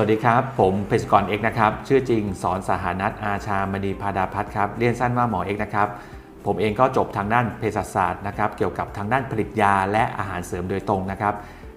สวัสดีครับ ผมเภสัชกรเอกนะครับ ชื่อจริงสอนสหานัทอาชามณีพาดาพัฒน์ครับ เรียนสั้นว่าหมอเอกนะครับ ผมเองก็จบทางด้านเภสัชศาสตร์นะครับ เกี่ยวกับทางด้านผลิตยาและอาหารเสริมโดยตรงนะครับ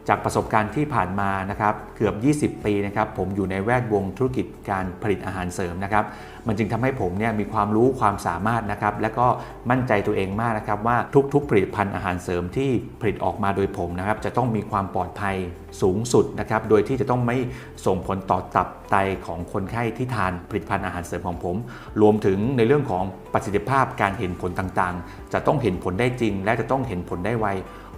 จากประสบการณ์ที่ผ่านมานะครับเกือบ 20 ปีนะครับผมอยู่ในแวดวงธุรกิจการผลิตอาหารเสริมนะครับมันจึงทำให้ผมเนี่ยมีความรู้ความสามารถนะครับและก็มั่นใจตัวเองมากนะครับว่าทุกๆ ผลิตภัณฑ์อาหารเสริมที่ผลิตออกมาโดยผมนะครับจะต้องมีความปลอดภัยสูงสุดนะครับโดยที่จะต้องไม่ส่งผลต่อตับไตของคนไข้ที่ทานผลิตภัณฑ์อาหารเสริมของผม รวมถึงในเรื่องของประสิทธิภาพการเห็นผลต่างๆ จะต้องเห็นผลได้จริง และจะต้องเห็นผลได้ไว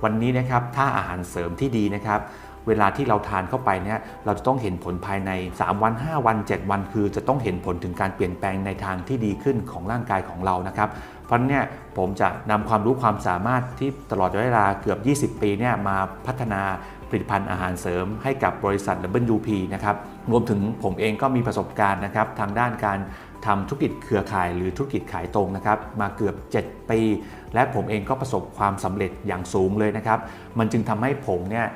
วันนี้นะครับถ้าอาหารเสริมที่ดีนะครับเวลาที่เราทานเข้าไปเนี่ยเราจะต้องเห็นผลภายใน 3 วัน 5 วัน 7 วัน คือจะต้องเห็นผลถึงการเปลี่ยนแปลงในทางที่ดีขึ้นของร่างกายของเรานะครับ เพราะนั้นเนี่ยผมจะนำความรู้ความสามารถที่ตลอดเวลาเกือบ 20 ปีเนี่ยมาพัฒนาผลิตภัณฑ์อาหารเสริมให้กับบริษัท WP นะครับรวมถึงผมเองก็มีประสบการณ์นะครับทางด้านการ ทำธุรกิจเครือข่ายหรือธุรกิจขายตรงนะครับมาเกือบ 7 ปี และผมเองก็ประสบความสำเร็จอย่างสูงเลยนะครับ มันจึงทำให้ผมเนี่ย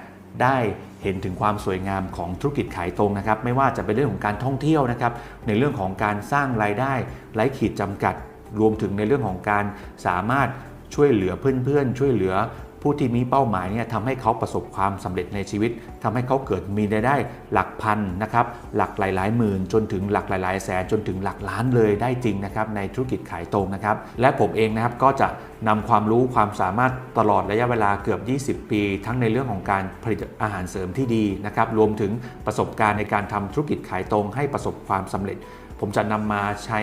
ได้เห็นถึงความสวยงามของธุรกิจขายตรงนะครับ ไม่ว่าจะเป็นเรื่องของการท่องเที่ยวนะครับ ในเรื่องของการสร้างรายได้ไร้ขีดจำกัด รวมถึงในเรื่องของการสามารถช่วยเหลือเพื่อนๆ ช่วยเหลือ ผู้ที่มีเป้าหมายเนี่ยทำให้เขาประสบความสำเร็จในชีวิตทำให้เขาเกิดมีรายได้หลักพันนะครับหลักหลายๆหมื่น จนถึงหลักหลาย ๆ แสนจนถึงหลักล้านเลยได้จริงนะครับในธุรกิจขายตรงนะครับและผมเองนะครับก็จะนำความรู้ความสามารถตลอดระยะเวลาเกือบ 20 ปี ทั้งในเรื่องของการผลิตอาหารเสริมที่ดีนะครับรวมถึงประสบการณ์ในการทำธุรกิจขายตรงให้ประสบความสำเร็จ ผมจะนำมาใช้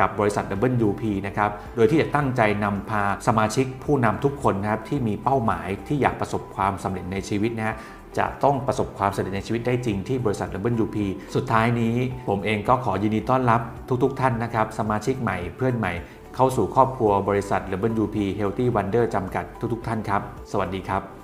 กับบริษัท WP นะครับ โดยที่จะตั้งใจนำพาสมาชิกผู้นำทุกคนนะครับ ที่มีเป้าหมายที่อยากประสบความสำเร็จในชีวิตนะฮะจะต้องประสบความสำเร็จในชีวิตได้จริงที่บริษัท WP สุดท้ายนี้ ผมเองก็ขอยินดีต้อนรับทุกๆทท่านนะครับ สมาชิกใหม่เพื่อนใหม่ เข้าสู่ครอบครัวบริษัท WP Healthy Wonder จำกัดทุกๆ ท่านครับ สวัสดีครับ